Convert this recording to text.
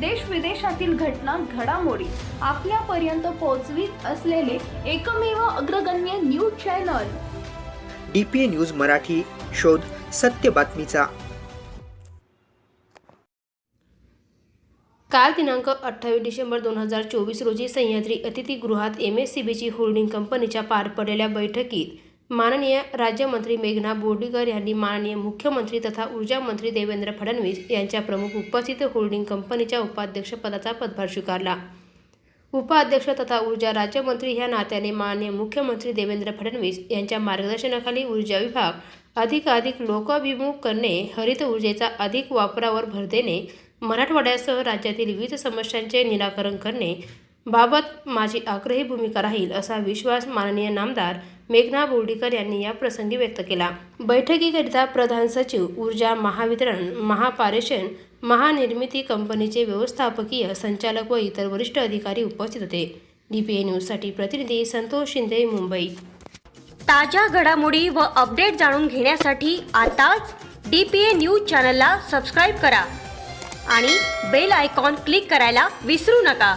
देश विदेशातील घटना घडामोडी आपल्यापर्यंत पोहोचवीत असलेले एकमेव अग्रगण्य news channel. D P A news Marathi शोध सत्य बातमीचा. काल दिनांक अठ्ठावीस डिसेंबर दोन हजार चोवीस रोजी सह्याद्री अतिथीगृहात एम एस सी बीची होल्डिंग कंपनीच्या पार पडलेल्या बैठकीत माननीय राज्यमंत्री मेघना बोर्डीकर यांनी माननीय मुख्यमंत्री तथा ऊर्जा मंत्री देवेंद्र फडणवीस यांच्या प्रमुख उपस्थित होल्डिंग कंपनीच्या उपाध्यक्षपदाचा पदभार स्वीकारला. उपाध्यक्ष तथा ऊर्जा राज्यमंत्री ह्या नात्याने माननीय मुख्यमंत्री देवेंद्र फडणवीस यांच्या मार्गदर्शनाखाली ऊर्जा विभाग अधिकाधिक लोकाभिमुख करणे हरित ऊर्जेचा अधिक वापरावर भर देणे मराठवाड्यासह राज्यातील विविध समस्यांचे निराकरण करणे बाबत माझी आग्रही भूमिका राहील असा विश्वास माननीय नामदार मेघना बोर्डीकर यांनी या प्रसंगी व्यक्त केला. बैठकीकरिता प्रधान सचिव ऊर्जा महावितरण महापारेषण महानिर्मिती कंपनीचे व्यवस्थापकीय संचालक व इतर वरिष्ठ अधिकारी उपस्थित होते. डी पी ए न्यूजसाठी प्रतिनिधी संतोष शिंदे मुंबई. ताज्या घडामोडी व अपडेट जाणून घेण्यासाठी आताच डी पी ए न्यूज चॅनलला सबस्क्राईब करा आणि बेल आयकॉन क्लिक करायला विसरू नका.